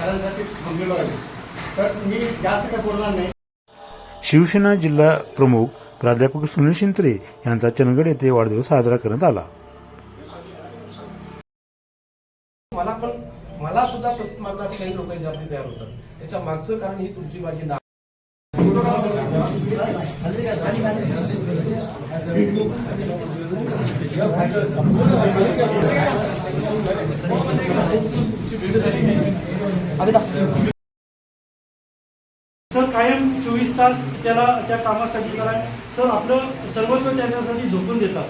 सरांसाठी थांबलेलो आहे. तर मी जास्त काय बोलणार नाही. शिवसेना जिल्हा प्रमुख प्राध्यापक सुनील शिंत्रे यांचा चंदगड येथे वाढदिवस साजरा करण्यात आला. मला पण मला सुद्धा स्वतः मारणारे काही लोक याच्यावरती तयार होतात. त्याच्या मागचं कारण ही तुमची माझी ना सर कायम चोवीस तास त्याला त्या कामासाठी सर सर आपलं सर्वस्व त्याच्यासाठी झोपून देतात.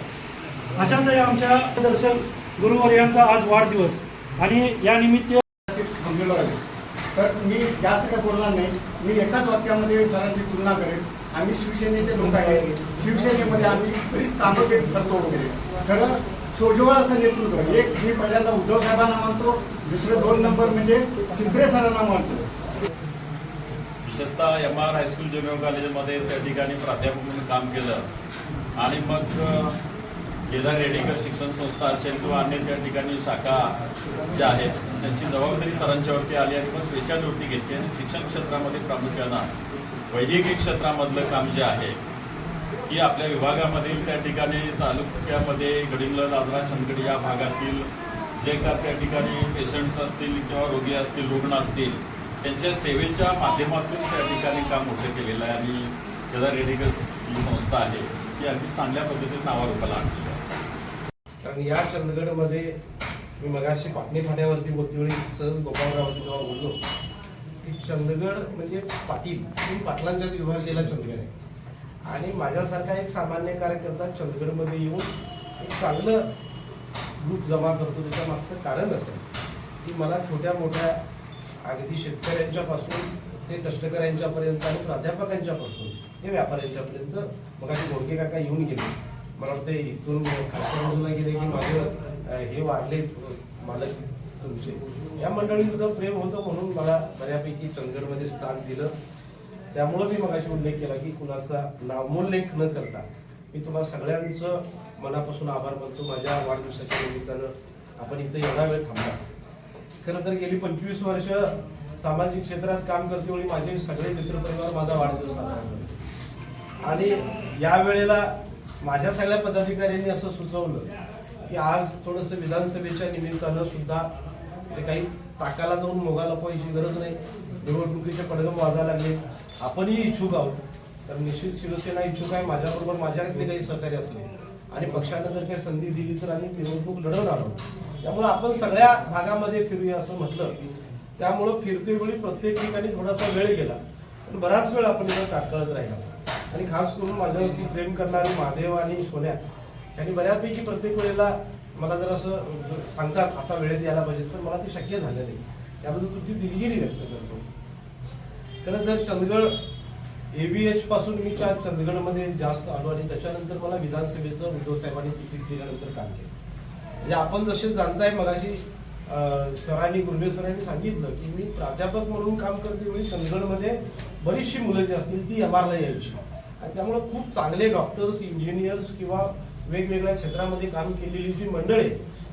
अशाच आहे आमच्या दर्शक गुरुवर्यांचा आज वाढदिवस. आणि या निमित्त तर मी जास्त काय बोलणार नाही. मी एकाच वाक्यामध्ये सरांची तुलना करेन. आम्ही शिवसेनेचे लोक आहे. शिवसेनेमध्ये आम्ही बरीच कामं करतो वगैरे खरं सोजवळ असं नेतृत्व एक मी पहिल्यांदा उद्धव साहेबांना मानतो दुसरं दोन नंबर म्हणजे सिंत्रे सरांना मानतो विशेषतः एम आर हायस्कूल ज्युनियर कॉलेजमध्ये त्या ठिकाणी प्राध्यापक म्हणून काम केलं. आणि मग केदार रेडेकर शिक्षण संस्था असेल किंवा अन्य त्या ठिकाणी शाखा ज्या आहेत त्यांची जबाबदारी सरांच्यावरती आली आणि मग स्वेच्छानिवृत्ती घेतली. आणि शिक्षण क्षेत्रामध्ये प्रामुख्यानं वैद्यकीय क्षेत्रामधलं काम जे आहे की आपल्या विभागामधील त्या ठिकाणी तालुक्यामध्ये गडिंगला दादरा चंदगड या भागातील जे का त्या ठिकाणी पेशंट्स असतील किंवा रोगी असतील रुग्ण असतील त्यांच्या सेवेच्या माध्यमातून त्या ठिकाणी काम मोठं केलेलं आहे आणि केदार रेडिकल्स ही संस्था आहे ती अगदी चांगल्या पद्धतीने नावारूपाला आणली आहे. कारण या चंदगडमध्ये मी मगाशी पाटणी फाट्यावरती होती वेळी सहज गोपाळरावरती जेव्हा बोललो. की चंदगड म्हणजे पाटील मी पाटलांच्याच विभागलेला चंदगड आहे. आणि माझ्यासारखा एक सामान्य कार्यकर्ता चंदगडमध्ये येऊन एक चांगलं ग्रुप जमा करतो त्याच्या मागचं कारण असं की मला छोट्या मोठ्या अगदी शेतकऱ्यांच्यापासून ते कष्टकऱ्यांच्यापर्यंत आणि प्राध्यापकांच्यापासून ते व्यापाऱ्यांच्यापर्यंत मग मोडके काका येऊन गेले. मला वाटतं इथून खालच्या बाजूला गेले की माझं हे वाढले मालक तुमचे. या मंडळींचं प्रेम होतं म्हणून मला बऱ्यापैकी चंदगडमध्ये स्थान दिलं. त्यामुळं मी मगाशी उल्लेख केला की कुणाचा नामोल्लेख न करता मी तुम्हाला सगळ्यांचं मनापासून आभार मानतो. माझ्या वाढदिवसाच्या निमित्तानं आपण इथं एवढा वेळ थांबला. खरं तर गेली पंचवीस वर्ष सामाजिक क्षेत्रात काम करते वेळी माझे सगळे मित्रपरिवार माझा वाढदिवस साजरा आणि या वेळेला माझ्या सगळ्या पदाधिकाऱ्यांनी असं सुचवलं की आज थोडंसं विधानसभेच्या निमित्तानं सुद्धा काही ताकाला जाऊन मोगा पाहिजे गरज नाही. निवडणुकीचे पडगम वाजायला लागले. आपणही इच्छुक आहोत. तर निश्चित शिवसेना इच्छुक आहे. माझ्याबरोबर माझ्याकडे काही सहकार्य असले आणि पक्षानं जर काही संधी दिली तर आम्ही निवडणूक लढवणार आलो त्यामुळे आपण सगळ्या भागामध्ये फिरूया असं म्हटलं. त्यामुळं फिरते वेळी प्रत्येक ठिकाणी थोडासा वेळ गेला. पण बराच वेळ आपण इथं काटकळत राहिला. आणि खास करून माझ्यावरती प्रेम करणारे महादेव आणि सोन्या यांनी बऱ्यापैकी प्रत्येक वेळेला मला जर असं सांगतात आता वेळेत यायला पाहिजे तर मला ते शक्य झालं नाही. त्याबद्दल तुमची दिलगिरी व्यक्त करतो. खरं तर चंदगड एव्हीएच पासून मी त्या चंदगडमध्ये जास्त आलो आणि त्याच्यानंतर मला विधानसभेचं उद्धव साहेबांनी तिकीट दिल्यानंतर काम केलं. म्हणजे आपण जसे जाणताय मगाशी सरांनी गुर्वे सरांनी सांगितलं की मी प्राध्यापक म्हणून काम करते वेळी चंदगडमध्ये बरीचशी मुलं जी असतील ती एमआरला यायची आणि त्यामुळे खूप चांगले डॉक्टर्स इंजिनियर्स किंवा वेगवेगळ्या क्षेत्रामध्ये काम केलेली जी मंडळे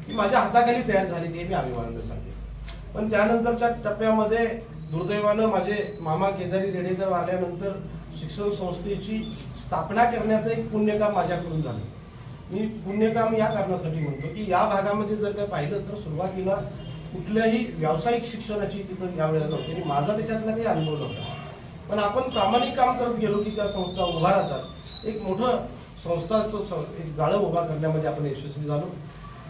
ती माझ्या हाताखाली तयार झाली ते मी अभिमानानं सांगेन. पण त्यानंतरच्या टप्प्यामध्ये दुर्दैवानं माझे मामा केदारी रेडेकर आल्यानंतर शिक्षण संस्थेची स्थापना करण्याचं एक पुण्यकाम माझ्याकडून झालं. मी पुण्यकाम या कारणासाठी म्हणतो की या भागामध्ये जर काय पाहिलं तर सुरुवातीला कुठल्याही व्यावसायिक शिक्षणाची तिथं यावेळेला नव्हती आणि माझा त्याच्यातला काही अनुभव नव्हता. पण आपण प्रामाणिक काम करत गेलो की त्या संस्था उभा राहतात. एक मोठं संस्थाचं स- एक जाळं उभा करण्यामध्ये आपण यशस्वी झालो.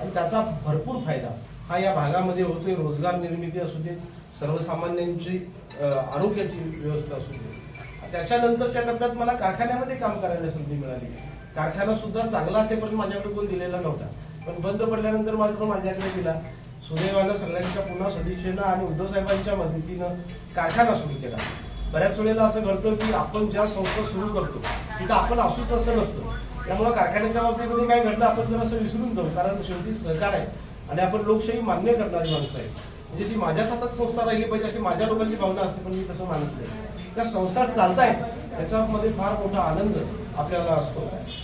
आणि त्याचा भरपूर फायदा हा या भागामध्ये होतोय. रोजगार निर्मिती असू देत सर्वसामान्यांची आरोग्याची व्यवस्था असू दे. त्याच्यानंतरच्या टप्प्यात मला कारखान्यामध्ये काम करायला संधी मिळाली. कारखाना सुद्धा चांगला असेपर्यंत माझ्याकडे कोण दिलेला नव्हता. पण बंद पडल्यानंतर माझ्याकडे माझ्याकडे दिला सुदैवानं सगळ्यांच्या पुन्हा सदिच्छेनं आणि उद्धव साहेबांच्या मदतीनं कारखाना सुरू केला. बऱ्याच वेळेला असं घडतं की आपण ज्या संस्था सुरू करतो तिथं आपण असूच असं नसतो. त्यामुळे कारखान्याच्या बाबतीमध्ये काय घडलं आपण जर असं विसरून जाऊ कारण शेवटी सहकार आहे. आणि आपण लोकशाही मान्य करणारी माणसं आहे म्हणजे ती माझ्याच हातात संस्था राहिली पाहिजे अशी माझ्या लोकांची भावना असते पण मी तसं मानत नाही. त्या संस्था चालतायत त्याच्यामध्ये फार मोठा आनंद आपल्याला असतो.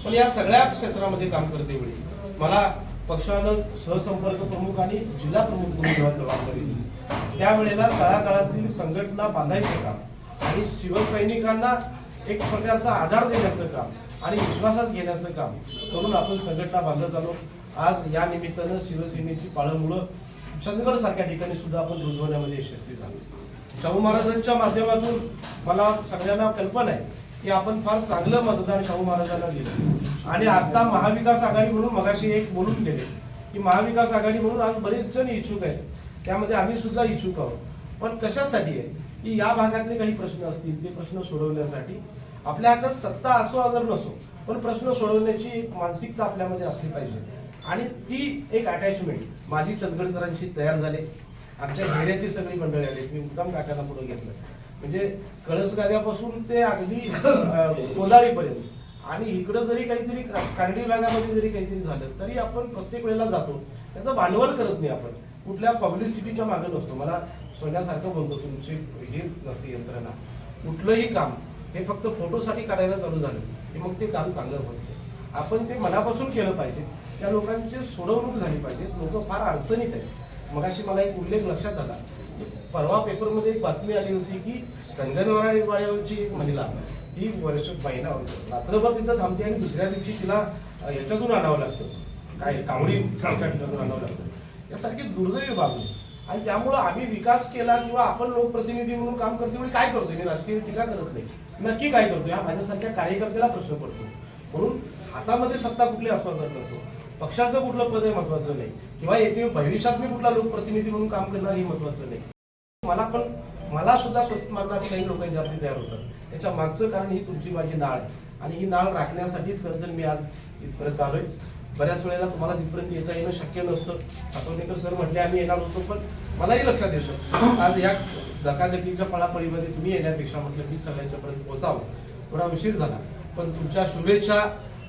पण या सगळ्या क्षेत्रामध्ये काम करते वेळी मला पक्षानं सहसंपर्क प्रमुख आणि जिल्हा प्रमुख म्हणून जेव्हा जबाबदारी दिली त्यावेळेला तळागाळातील संघटना बांधायचं काम आणि शिवसैनिकांना एक प्रकारचा आधार देण्याचं काम आणि विश्वासात घेण्याचं काम करून आपण संघटना बांधत आलो. आज या निमित्तानं शिवसेनेची पाळंमुळं चंदगड सारख्या ठिकाणी सुद्धा आपण रुजवण्यामध्ये यशस्वी झालो. शाहू महाराजांच्या माध्यमातून मला सगळ्यांना कल्पना आहे की आपण फार चांगलं मतदान शाहू महाराजांना दिलं. आणि आता महाविकास आघाडी म्हणून मगाशी एक बोलून गेले की महाविकास आघाडी म्हणून आज बरेच जण इच्छुक आहेत. त्यामध्ये आम्ही सुद्धा इच्छुक आहोत. पण कशासाठी आहे? की या भागातले काही प्रश्न असतील ते प्रश्न सोडवण्यासाठी. आपल्या हातात सत्ता असो अगर नसो पण प्रश्न सोडवण्याची एक मानसिकता आपल्यामध्ये असली पाहिजे. आणि ती एक अटॅचमेंट माझी चंदगडकरांशी तयार झाले. आमच्या घेऱ्याची सगळी मंडळी आली. मी मुद्दाम काकांना पुढे घेतलं. म्हणजे कळसगाद्यापासून ते अगदी अं, कोदाळीपर्यंत. आणि इकडं जरी काहीतरी का- कानडी भागामध्ये जरी काहीतरी झालं तरी आपण प्रत्येक वेळेला जातो. त्याचं भांडवल करत नाही आपण. कुठल्या पब्लिसिटीच्या मागे नसतो. मला सोन्यासारखं बोलतो तुमची हे नसते यंत्रणा. कुठलंही काम हे फक्त फोटोसाठी काढायला चालू झालं की मग ते काम चांगलं होत. आपण ते मनापासून केलं पाहिजे. त्या लोकांची सोडवणूक झाली पाहिजे. लोक फार अडचणीत आहेत. मगाशी मला एक उल्लेख लक्षात आला. की परवा पेपरमध्ये एक बातमी आली होती की कंगनवाडीची एक महिला ही वर्ष महिना रात्रभर तिथं थांबते आणि दुसऱ्या दिवशी तिला याच्यातून आणावं लागतं. काय कावडी सारख्या आणावं लागतं. यासारखी दुर्दैवी बाबी आणि त्यामुळं आम्ही विकास केला किंवा आपण लोकप्रतिनिधी म्हणून काम करते म्हणजे काय करतोय? मी राजकीय टीका करत नाही. नक्की काय करतोय? हा माझ्यासारख्या कार्यकर्त्याला प्रश्न पडतो. म्हणून हातामध्ये सत्ता कुठली असं करत असतो पक्षाचं कुठलं पद आहे महत्वाचं नाही. किंवा येथे भविष्यात मी कुठला लोकप्रतिनिधी म्हणून काम करणार हे महत्वाचं नाही. मला पण मला सुद्धा स्वत मारणारी काही लोकांच्या हाती तयार होतात. त्याच्या मागचं कारण ही तुमची माझी नाळ आणि ही नाळ राखण्यासाठीच खरं तर मी आज इथपर्यंत आलोय. बऱ्याच वेळेला तुम्हाला तिथपर्यंत येता येणं शक्य नसतं. सातवणेकर सर म्हटले आम्ही येणार होतो पण मलाही लक्षात येतं. आज या धकाधकीच्या पळापळीमध्ये तुम्ही येण्यापेक्षा म्हटलं की सगळ्यांच्यापर्यंत पोहोचावं. थोडा उशीर झाला. पण तुमच्या शुभेच्छा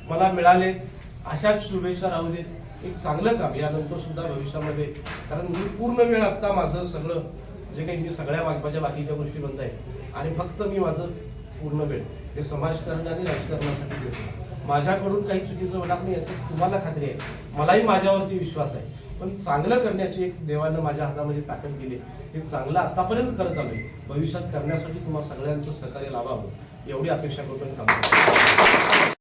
मला मिळाले अशाच शुभेच्छा राहू देत. एक चांगलं काम यानंतर सुद्धा भविष्यामध्ये कारण मी पूर्ण वेळ आत्ता माझं सगळं जे काही मी सगळ्या माझ्या बाकीच्या गोष्टी बंद आहेत. आणि फक्त मी माझं पूर्ण वेळ हे समाजकारण आणि राजकारणासाठी देतो. माझ्याकडून काही चुकीचं होणार नाही याची तुम्हाला खात्री आहे. मलाही माझ्यावरती विश्वास आहे. पण चांगलं करण्याची एक देवानं माझ्या हातामध्ये ताकद दिली. हे चांगलं आतापर्यंत करत आलोय. भविष्यात करण्यासाठी तुम्हाला सगळ्यांचं सहकार्य लाभावं. एवढी अपेक्षा करून थांबतो.